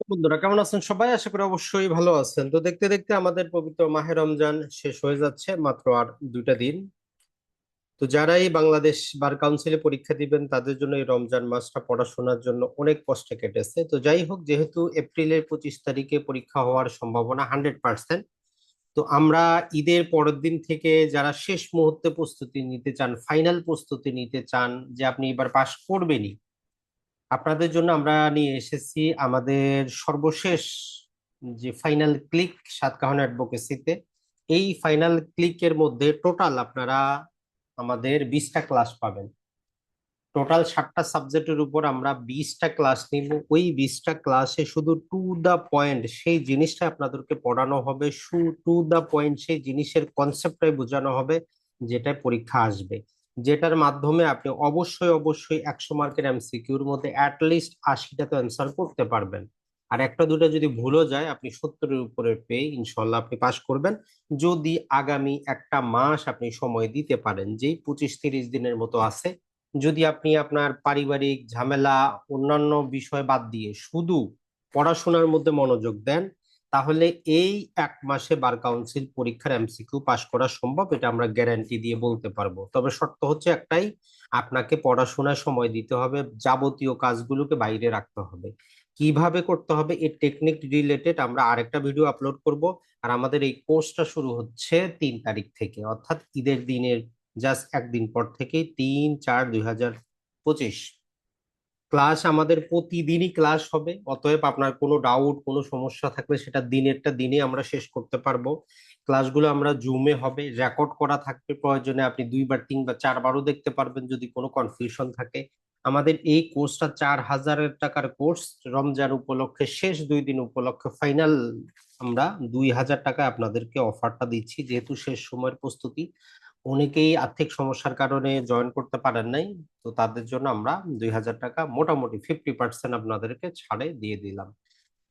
বন্ধুরা, কেমন আছেন সবাই? আশা করি অবশ্যই ভালো আছেন। তো দেখতে দেখতে আমাদের পবিত্র মাহে রমজান শেষ হয়ে যাচ্ছে মাত্র আর দুইটা দিন। তো যারাই বাংলাদেশ বার কাউন্সিলে পরীক্ষা দিবেন, তাদের জন্য এই রমজান মাসটা পড়াশোনার জন্য অনেক কষ্টে কেটেছে। তো যাই হোক, যেহেতু এপ্রিলের পঁচিশ তারিখে পরীক্ষা হওয়ার সম্ভাবনা হান্ড্রেড পার্সেন্ট, তো আমরা ঈদের পরের দিন থেকে যারা শেষ মুহূর্তে প্রস্তুতি নিতে চান, ফাইনাল প্রস্তুতি নিতে চান, যে আপনি এবার পাশ করবেনই আপনাদের জন্য আমরা নিয়ে এসেছি আমাদের সর্বশেষ যে ফাইনাল ক্লিক সাতকাহন অ্যাডভোকেসিতে এই ফাইনাল ক্লিকের মধ্যে টোটাল আপনারা আমাদের বিশটা ক্লাস পাবেন। টোটাল ষাটটা সাবজেক্টের উপর আমরা বিশটা ক্লাস নিব। ওই বিশটা ক্লাসে শুধু টু দা পয়েন্ট সেই জিনিসটা আপনাদেরকে পড়ানো হবে। শু টু দ্য পয়েন্ট সেই জিনিসের কনসেপ্টটাই বোঝানো হবে, যেটায় পরীক্ষা আসবে। যেটার মাধ্যমে আপনি অবশ্যই অবশ্যই একশো মার্কের এমসিকিউর মধ্যে অ্যাটলিস্ট আশিটা তো অ্যান্সার করতে পারবেন। আর একটা, দুটো যদি ভুলও যায়, আপনি সত্তরের উপরে পেয়ে ইনশাল্লাহ আপনি পাশ করবেন। যদি আগামী একটা মাস আপনি সময় দিতে পারেন, যেই পঁচিশ, তিরিশ দিনের মতো আছে, যদি আপনি আপনার পারিবারিক ঝামেলা, অন্যান্য বিষয় বাদ দিয়ে শুধু পড়াশোনার মধ্যে মনোযোগ দেন তাহলে এই এক মাসে বার কাউন্সিল পরীক্ষার এমসিকিউ পাশ করা সম্ভব? এটা আমরা গ্যারান্টি দিয়ে বলতে পারব। তবে শর্ত হচ্ছে একটাই, আপনাকে পড়াশোনায় সময় দিতে হবে, যাবতীয় কাজগুলোকে বাইরে রাখতে হবে। কীভাবে করতে হবে? এই টেকনিক রিলেটেড আমরা আরেকটা ভিডিও আপলোড করব। আর আমাদের এই কোর্সটা শুরু হচ্ছে তিন তারিখ থেকে। অর্থাৎ ঈদের দিনের জাস্ট একদিন পর থেকেই তিন চার দুই হাজার পঁচিশ। ক্লাস আমাদের প্রতিদিনই ক্লাস হবে, অতএব আপনার কোনো ডাউট কোনো সমস্যা থাকলে সেটা দিনেরটা দিনে আমরা শেষ করতে পারব। ক্লাসগুলো আমরা জুমে হবে রেকর্ড করা থাকবে, প্রয়োজনে আপনি দুইবার, তিনবার, চারবারও দেখতে পারবেন যদি কোনো কনফিউশন থাকে। আমাদের এই কোর্সটা চার হাজারের টাকার কোর্স রমজান উপলক্ষে শেষ দুই দিন উপলক্ষে ফাইনাল আমরা দুই হাজার টাকায় আপনাদেরকে অফারটা দিচ্ছি, যেহেতু শেষ সময়ের প্রস্তুতি। অনেকেই আর্থিক সমস্যার কারণে জয়েন করতে পারেন নাই। তো তাদের জন্য আমরা দুই হাজার টাকা মোটামুটি ফিফটি পার্সেন্ট আপনাদেরকে ছাড়ে দিয়ে দিলাম।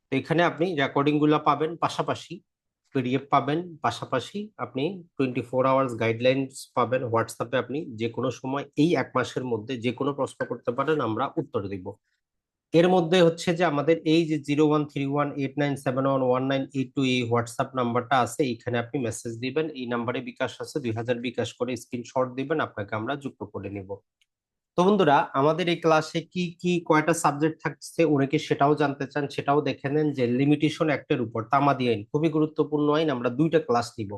তো এখানে আপনি রেকর্ডিংগুলা পাবেন, পাশাপাশি পিডিএফ পাবেন, পাশাপাশি আপনি টোয়েন্টি ফোর আওয়ার্স গাইডলাইন্স পাবেন হোয়াটসঅ্যাপে আপনি যে কোনো সময় এই এক মাসের মধ্যে যে কোনো প্রশ্ন করতে পারেন, আমরা উত্তর দিব। এর মধ্যে হচ্ছে যে আমাদের এই যে zero one three one eight nine seven one one nine eight two এই হোয়াটসঅ্যাপ নাম্বারটা আছে এখানে আপনি মেসেজ দিবেন, এই নাম্বারে বিকাশ আছে, দুই হাজার বিকাশ করে স্ক্রিনশট দিবেন, আপনাকে আমরা যুক্ত করে নিব। তো বন্ধুরা, আমাদের এই ক্লাসে কি কি, কয়টা সাবজেক্ট থাকছে, অনেকে সেটাও জানতে চান, সেটাও দেখে নেন যে লিমিটেশন অ্যাক্টের উপর তামাদি আইন, খুবই গুরুত্বপূর্ণ আইন, আমরা দুইটা ক্লাস নিব।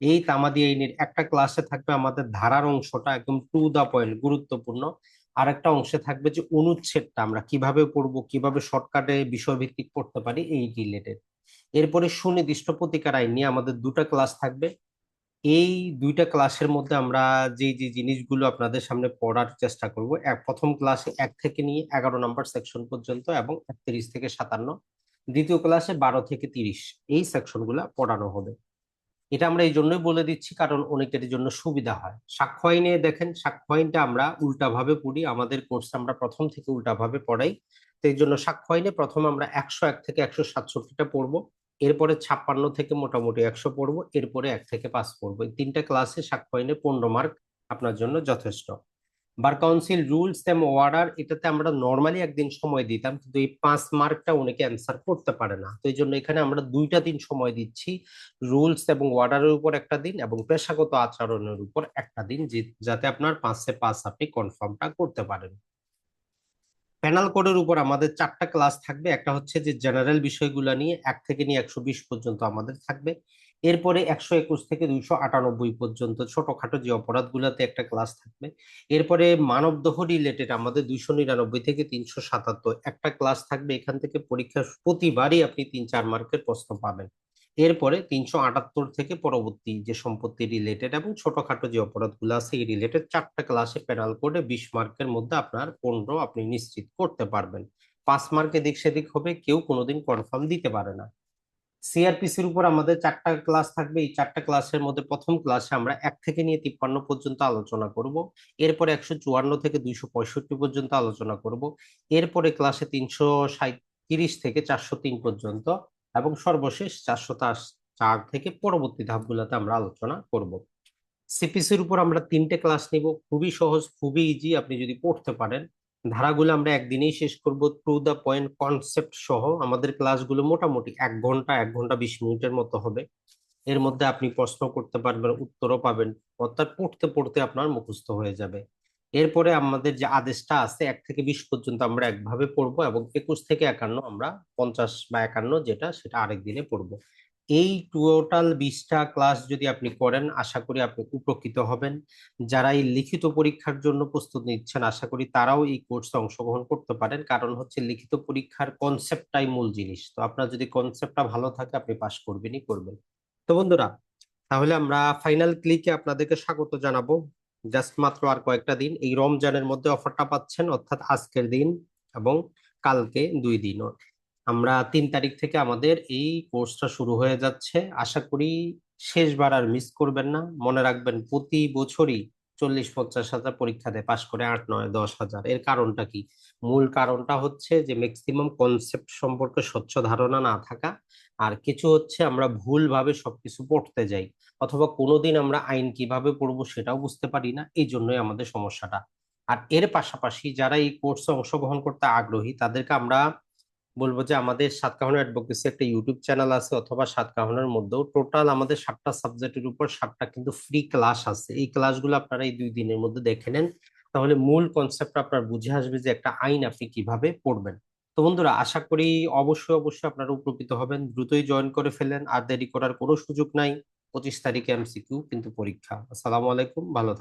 এই তামাদি আইনের একটা ক্লাসে থাকবে আমাদের ধারার অংশটা একদম টু দা পয়েন্ট গুরুত্বপূর্ণ। আর একটা অংশে থাকবে যে অনুচ্ছেদটা আমরা কীভাবে পড়ব, কীভাবে শর্টকাটে বিষয়ভিত্তিক পড়তে পারি, এই রিলেটেড এরপরে সুনির্দিষ্ট প্রতিকার আইন নিয়ে আমাদের দুটা ক্লাস থাকবে। এই দুইটা ক্লাসের মধ্যে আমরা যে যে জিনিসগুলো আপনাদের সামনে পড়ার চেষ্টা করব, এক, প্রথম ক্লাসে এক থেকে নিয়ে এগারো নম্বর সেকশন পর্যন্ত এবং একত্রিশ থেকে সাতান্ন। দ্বিতীয় ক্লাসে বারো থেকে তিরিশ। এই সেকশনগুলো পড়ানো হবে। এটা আমরা এই জন্যই বলে দিচ্ছি, কারণ অনেকের জন্য সুবিধা হয়। সাক্ষ্য আইনে দেখেন, সাক্ষ্য আইনটা আমরা উল্টাভাবে পড়ি, আমাদের কোর্স আমরা প্রথম থেকে উল্টাভাবে পড়াই। তো এই জন্য সাক্ষ্য আইনে প্রথম আমরা একশো এক থেকে একশো সাতষট্টিটা পড়ব, এরপরে ছাপ্পান্ন থেকে মোটামুটি একশো পড়ব, এরপরে এক থেকে পাঁচ পড়ব। এই তিনটা ক্লাসে সাক্ষ্য আইনে পনেরো মার্ক আপনার জন্য যথেষ্ট। বার কাউন্সিল রুলস এবং অর্ডার এটাতে আমরা নর্মালি একদিন সময় দিতাম, কিন্তু এই পাঁচ মার্কটা অনেকে অ্যান্সার করতে পারে না। তো এই জন্য এখানে আমরা দুইটা দিন সময় দিচ্ছি রুলস এবং অর্ডারের উপর একটা দিন এবং পেশাগত আচরণের উপর একটা দিন যাতে আপনার পাঁচে পাঁচ আপনি কনফার্মটা করতে পারেন। প্যানাল কোডের উপর আমাদের চারটা ক্লাস থাকবে, একটা হচ্ছে যে জেনারেল বিষয়গুলো নিয়ে এক থেকে নিয়ে একশো বিশ পর্যন্ত আমাদের থাকবে। এরপরে একশো একুশ থেকে দুইশো আটানব্বই পর্যন্ত ছোটখাটো যে অপরাধগুলোতে একটা ক্লাস থাকবে। এরপরে মানবদেহ রিলেটেড আমাদের দুইশো নিরানব্বই থেকে তিনশো সাতাত্তর একটা ক্লাস থাকবে। এখান থেকে পরীক্ষা প্রতিবারই আপনি তিন চার মার্কের প্রশ্ন পাবেন। এরপরে তিনশো আটাত্তর থেকে পরবর্তী যে সম্পত্তি রিলেটেড এবং ছোটখাটো যে অপরাধগুলো আছে, এই রিলেটেড চারটা ক্লাসে প্যানাল করে বিশ মার্কের মধ্যে আপনার পনেরো আপনি নিশ্চিত করতে পারবেন। পাঁচ মার্কে দিক সেদিক হবে, কেউ কোনোদিন কনফার্ম দিতে পারে না। সিআরপিসির উপর আমাদের চারটা ক্লাস থাকবে। এই চারটা ক্লাসের মধ্যে প্রথম ক্লাসে আমরা এক থেকে নিয়ে তিপ্পান্ন পর্যন্ত আলোচনা করব। এরপরে একশো চুয়ান্ন থেকে দুইশো পঁয়ষট্টি পর্যন্ত আলোচনা করব। এরপরে ক্লাসে তিনশো সাঁত্রিশ থেকে চারশো তিন পর্যন্ত এবং সর্বশেষ চারশো চার থেকে পরবর্তী ধাপগুলোতে আমরা আলোচনা করব। সিপিসির উপর আমরা তিনটে ক্লাস নিব। খুবই সহজ, খুবই ইজি আপনি যদি পড়তে পারেন ধারাগুলো আমরা একদিনেই শেষ করব টু দা পয়েন্ট কনসেপ্ট সহ। আমাদের ক্লাসগুলো মোটামুটি এক ঘণ্টা এক ঘণ্টা বিশ মিনিটের মতো হবে। এর মধ্যে আপনি প্রশ্ন করতে পারবেন, উত্তরও পাবেন, অর্থাৎ পড়তে পড়তে আপনার মুখস্থ হয়ে যাবে। এরপরে আমাদের যে আদেশটা আছে, এক থেকে বিশ পর্যন্ত আমরা একভাবে পড়ব এবং একুশ থেকে একান্ন আমরা পঞ্চাশ বা একান্ন যেটা, সেটা আরেক দিনে পড়ব। এই টোটাল বিশটা ক্লাস যদি আপনি করেন, আশা করি আপনি উপকৃত হবেন। যারা এই লিখিত পরীক্ষার জন্য প্রস্তুত নিচ্ছেন, আশা করি তারাও এই কোর্সে অংশগ্রহণ করতে পারেন। কারণ হচ্ছে লিখিত পরীক্ষার কনসেপ্টটাই মূল জিনিস। তো আপনার যদি কনসেপ্টটা ভালো থাকে, আপনি পাশ করবেনই করবেন। তো বন্ধুরা, তাহলে আমরা ফাইনাল ক্লিকে আপনাদেরকে স্বাগত জানাব। জাস্ট মাত্র আর কয়েকটা দিন। এই রমজানের মধ্যে অফারটা পাচ্ছেন, অর্থাৎ আজকের দিন এবং কালকে দুই দিন। আমরা তিন তারিখ থেকে আমাদের এই কোর্সটা শুরু হয়ে যাচ্ছে। আশা করি শেষবার আর মিস করবেন না। মনে রাখবেন প্রতি বছরই চল্লিশ পঞ্চাশ হাজার পরীক্ষা দেয় পাশ করে আট, নয়, দশ হাজার। এর কারণটা কি? মূল কারণটা হচ্ছে যে ম্যাক্সিমাম কনসেপ্ট সম্পর্কে স্বচ্ছ ধারণা না থাকা আর কিছু হচ্ছে আমরা ভুলভাবে সবকিছু পড়তে যাই অথবা কোনোদিন আমরা আইন কীভাবে পড়ব সেটাও বুঝতে পারি না। এই জন্যই আমাদের সমস্যাটা। আর এর পাশাপাশি যারা এই কোর্সে অংশগ্রহণ করতে আগ্রহী তাদেরকে আমরা বলব যে আমাদের সাতকাহন অ্যাডভোকেসি একটা ইউটিউব চ্যানেল আছে অথবা সাতকাহনের মধ্যেও টোটাল আমাদের সাতটা সাবজেক্টের উপর সাতটা কিন্তু ফ্রি ক্লাস আছে। এই ক্লাসগুলো আপনারা এই দুই দিনের মধ্যে দেখে নেন। তাহলে মূল কনসেপ্ট আপনার বুঝে আসবে যে একটা আইন আপনি কীভাবে পড়বেন। তো বন্ধুরা, আশা করি অবশ্যই অবশ্যই আপনারা উপকৃত হবেন। দ্রুতই জয়েন করে ফেলেন আর দেরি করার কোনো সুযোগ নাই। পঁচিশ তারিখে এমসিকিউ কিন্তু পরীক্ষা। আসসালামু আলাইকুম, ভালো